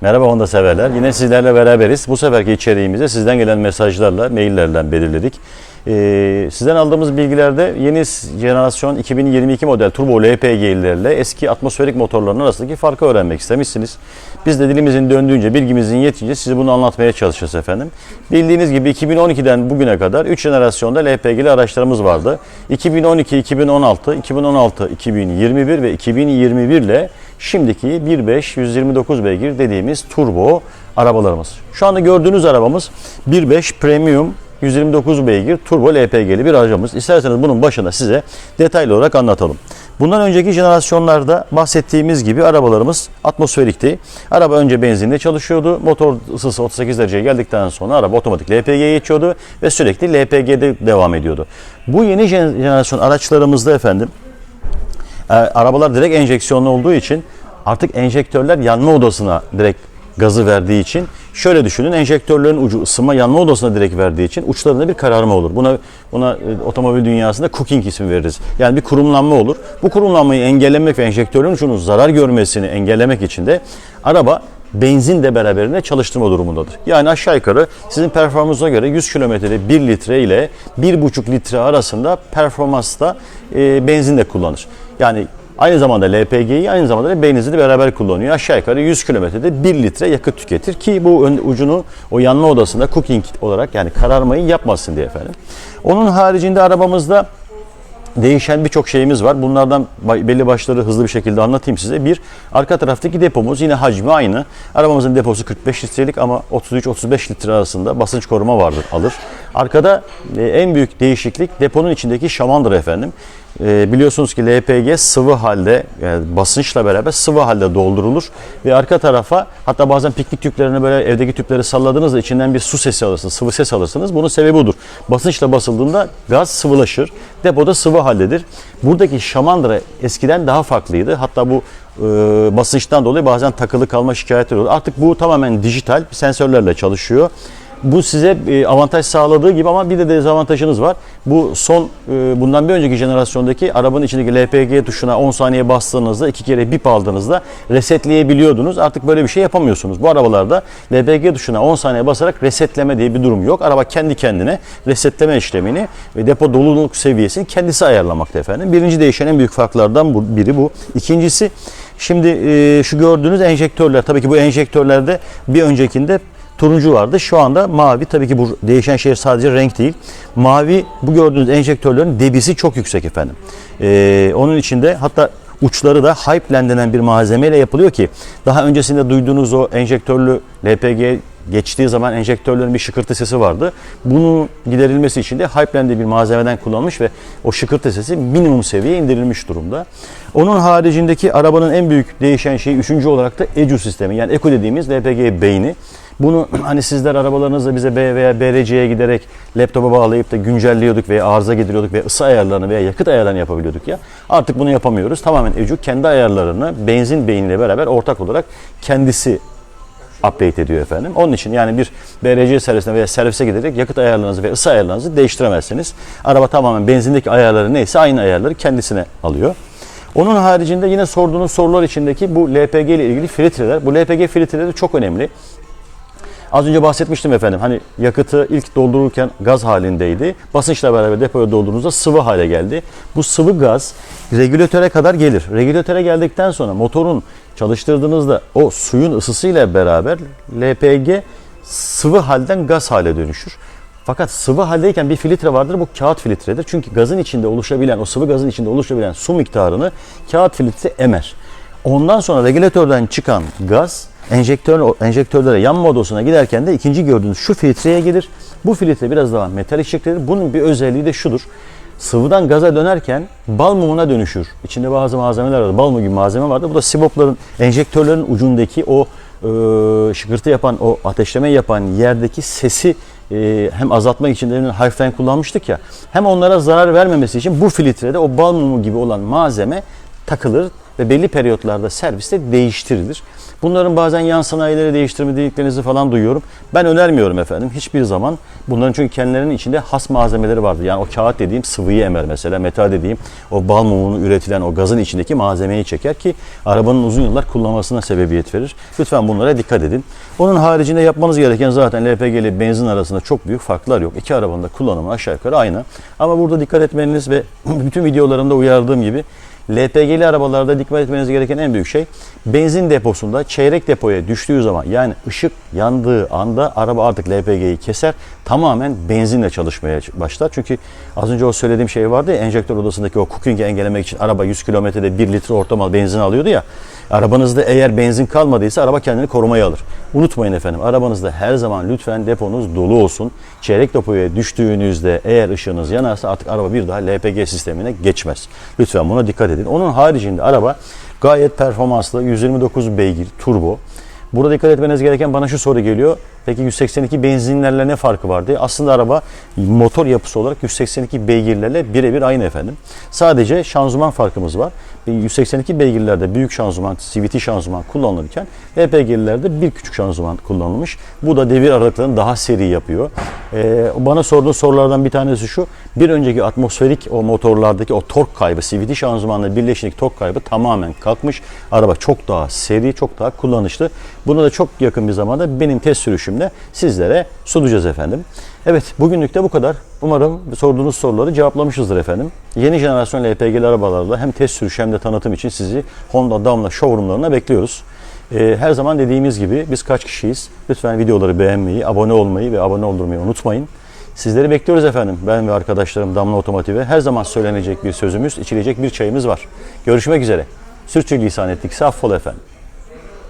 Merhaba Honda severler. Yine sizlerle beraberiz. Bu seferki içeriğimizi sizden gelen mesajlarla, maillerle belirledik. Ee, sizden aldığımız bilgilerde yeni jenerasyon 2022 model turbo LPG'lerle eski atmosferik motorların arasındaki farkı öğrenmek istemişsiniz. Biz de dilimizin döndüğünce, bilgimizin yetince size bunu anlatmaya çalışacağız efendim. Bildiğiniz gibi 2012'den bugüne kadar 3 jenerasyonda LPG'li araçlarımız vardı. 2012, 2016, 2016, 2021 ve 2021 ile şimdiki 1.5 129 beygir dediğimiz turbo arabalarımız. Şu anda gördüğünüz arabamız 1.5 Premium 129 beygir turbo LPG'li bir aracımız. İsterseniz bunun başına size detaylı olarak anlatalım. Bundan önceki jenerasyonlarda bahsettiğimiz gibi arabalarımız atmosferikti. Araba önce benzinle çalışıyordu. Motor ısısı 38 dereceye geldikten sonra araba otomatik LPG'ye geçiyordu ve sürekli LPG'de devam ediyordu. Bu yeni jenerasyon araçlarımızda efendim e, arabalar direkt enjeksiyonlu olduğu için artık enjektörler yanma odasına direkt gazı verdiği için şöyle düşünün enjektörlerin ucu ısınma yanma odasına direkt verdiği için uçlarında bir kararma olur. Buna buna e, otomobil dünyasında cooking ismi veririz. Yani bir kurumlanma olur. Bu kurumlanmayı engellemek ve enjektörün ucunun zarar görmesini engellemek için de araba benzin de beraberinde çalıştırma durumundadır. Yani aşağı yukarı sizin performansına göre 100 kilometrede 1 litre ile 1,5 litre arasında performansta e, benzin de kullanır. Yani Aynı zamanda LPG'yi aynı zamanda da benzini beraber kullanıyor. Aşağı yukarı 100 kilometrede 1 litre yakıt tüketir ki bu ön- ucunu o yanma odasında cooking olarak yani kararmayı yapmasın diye efendim. Onun haricinde arabamızda değişen birçok şeyimiz var. Bunlardan belli başları hızlı bir şekilde anlatayım size. Bir, arka taraftaki depomuz yine hacmi aynı. Arabamızın deposu 45 litrelik ama 33-35 litre arasında basınç koruma vardır, alır. Arkada e, en büyük değişiklik deponun içindeki şamandır efendim. E, biliyorsunuz ki LPG sıvı halde yani basınçla beraber sıvı halde doldurulur ve arka tarafa hatta bazen piknik tüplerini böyle evdeki tüpleri salladığınızda içinden bir su sesi alırsınız, sıvı ses alırsınız. Bunun sebebi budur. Basınçla basıldığında gaz sıvılaşır. Depoda sıvı haldedir. Buradaki şamandıra eskiden daha farklıydı. Hatta bu e, basınçtan dolayı bazen takılı kalma şikayetleri olur. Artık bu tamamen dijital sensörlerle çalışıyor. Bu size e, avantaj sağladığı gibi ama bir de dezavantajınız var. Bu son e, bundan bir önceki jenerasyondaki arabanın içindeki LPG tuşuna 10 saniye bastığınızda iki kere bip aldığınızda resetleyebiliyordunuz. Artık böyle bir şey yapamıyorsunuz. Bu arabalarda LPG tuşuna 10 saniye basarak resetleme diye bir durum yok. Araba kendi kendine resetleme işlemini ve depo doluluk seviyesini kendisi ayarlamakta efendim. Birinci değişen en büyük farklardan biri bu. İkincisi şimdi e, şu gördüğünüz enjektörler tabii ki bu enjektörlerde bir öncekinde turuncu vardı. Şu anda mavi. Tabii ki bu değişen şey sadece renk değil. Mavi bu gördüğünüz enjektörlerin debisi çok yüksek efendim. Ee, onun içinde hatta uçları da Hypeland denen bir malzemeyle yapılıyor ki daha öncesinde duyduğunuz o enjektörlü LPG geçtiği zaman enjektörlerin bir şıkırtı sesi vardı. Bunun giderilmesi için de Hypeland'de bir malzemeden kullanılmış ve o şıkırtı sesi minimum seviyeye indirilmiş durumda. Onun haricindeki arabanın en büyük değişen şeyi üçüncü olarak da ECU sistemi yani ECU dediğimiz LPG beyni. Bunu hani sizler arabalarınızla bize B veya BRC'ye giderek laptopa bağlayıp da güncelliyorduk veya arıza gidiriyorduk veya ısı ayarlarını veya yakıt ayarlarını yapabiliyorduk ya. Artık bunu yapamıyoruz. Tamamen ECU kendi ayarlarını benzin beyniyle beraber ortak olarak kendisi update ediyor efendim. Onun için yani bir BRC servisine veya servise giderek yakıt ayarlarınızı ve ısı ayarlarınızı değiştiremezsiniz. Araba tamamen benzindeki ayarları neyse aynı ayarları kendisine alıyor. Onun haricinde yine sorduğunuz sorular içindeki bu LPG ile ilgili filtreler. Bu LPG filtreleri çok önemli. Az önce bahsetmiştim efendim. Hani yakıtı ilk doldururken gaz halindeydi. Basınçla beraber depoya doldurduğunuzda sıvı hale geldi. Bu sıvı gaz regülatöre kadar gelir. Regülatöre geldikten sonra motorun çalıştırdığınızda o suyun ısısıyla beraber LPG sıvı halden gaz hale dönüşür. Fakat sıvı haldeyken bir filtre vardır bu kağıt filtredir. Çünkü gazın içinde oluşabilen, o sıvı gazın içinde oluşabilen su miktarını kağıt filtre emer. Ondan sonra regülatörden çıkan gaz enjektör, enjektörlere yanma odasına giderken de ikinci gördüğünüz şu filtreye gelir. Bu filtre biraz daha metal içeriklidir. Bunun bir özelliği de şudur. Sıvıdan gaza dönerken bal mumuna dönüşür. İçinde bazı malzemeler vardı. Bal mumu gibi malzeme vardı. Bu da sibopların, enjektörlerin ucundaki o e, şıkırtı yapan, o ateşleme yapan yerdeki sesi e, hem azaltmak için de harften kullanmıştık ya. Hem onlara zarar vermemesi için bu filtrede o bal mumu gibi olan malzeme takılır ve belli periyotlarda serviste değiştirilir. Bunların bazen yan sanayileri değiştirme dediklerinizi falan duyuyorum. Ben önermiyorum efendim hiçbir zaman. Bunların çünkü kendilerinin içinde has malzemeleri vardır. Yani o kağıt dediğim sıvıyı emer mesela. Metal dediğim o bal mumunu üretilen o gazın içindeki malzemeyi çeker ki arabanın uzun yıllar kullanmasına sebebiyet verir. Lütfen bunlara dikkat edin. Onun haricinde yapmanız gereken zaten LPG ile benzin arasında çok büyük farklar yok. İki arabanın da kullanımı aşağı yukarı aynı. Ama burada dikkat etmeniz ve bütün videolarımda uyardığım gibi LPG'li arabalarda dikkat etmeniz gereken en büyük şey benzin deposunda çeyrek depoya düştüğü zaman yani ışık yandığı anda araba artık LPG'yi keser tamamen benzinle çalışmaya başlar. Çünkü az önce o söylediğim şey vardı ya enjektör odasındaki o cooking'i engellemek için araba 100 kilometrede 1 litre ortalama benzin alıyordu ya. Arabanızda eğer benzin kalmadıysa araba kendini korumaya alır. Unutmayın efendim arabanızda her zaman lütfen deponuz dolu olsun. Çeyrek depoya düştüğünüzde eğer ışığınız yanarsa artık araba bir daha LPG sistemine geçmez. Lütfen buna dikkat edin. Onun haricinde araba gayet performanslı 129 beygir turbo. Burada dikkat etmeniz gereken bana şu soru geliyor. Peki 182 benzinlerle ne farkı var diye. Aslında araba motor yapısı olarak 182 beygirlerle birebir aynı efendim. Sadece şanzıman farkımız var. 182 beygirlerde büyük şanzıman, CVT şanzıman kullanılırken LPG'lilerde bir küçük şanzıman kullanılmış. Bu da devir aralıklarını daha seri yapıyor. Ee, bana sorduğu sorulardan bir tanesi şu. Bir önceki atmosferik o motorlardaki o tork kaybı, CVT şanzımanla birleşik tork kaybı tamamen kalkmış. Araba çok daha seri, çok daha kullanışlı. Bunu da çok yakın bir zamanda benim test sürüşümle sizlere sunacağız efendim. Evet bugünlük de bu kadar. Umarım sorduğunuz soruları cevaplamışızdır efendim. Yeni jenerasyon LPG'li arabalarla hem test sürüş hem de tanıtım için sizi Honda Damla showroomlarına bekliyoruz. Ee, her zaman dediğimiz gibi biz kaç kişiyiz? Lütfen videoları beğenmeyi, abone olmayı ve abone oldurmayı unutmayın. Sizleri bekliyoruz efendim. Ben ve arkadaşlarım Damla Otomotiv'e her zaman söylenecek bir sözümüz, içilecek bir çayımız var. Görüşmek üzere. Sürçülisan ettikse affola efendim.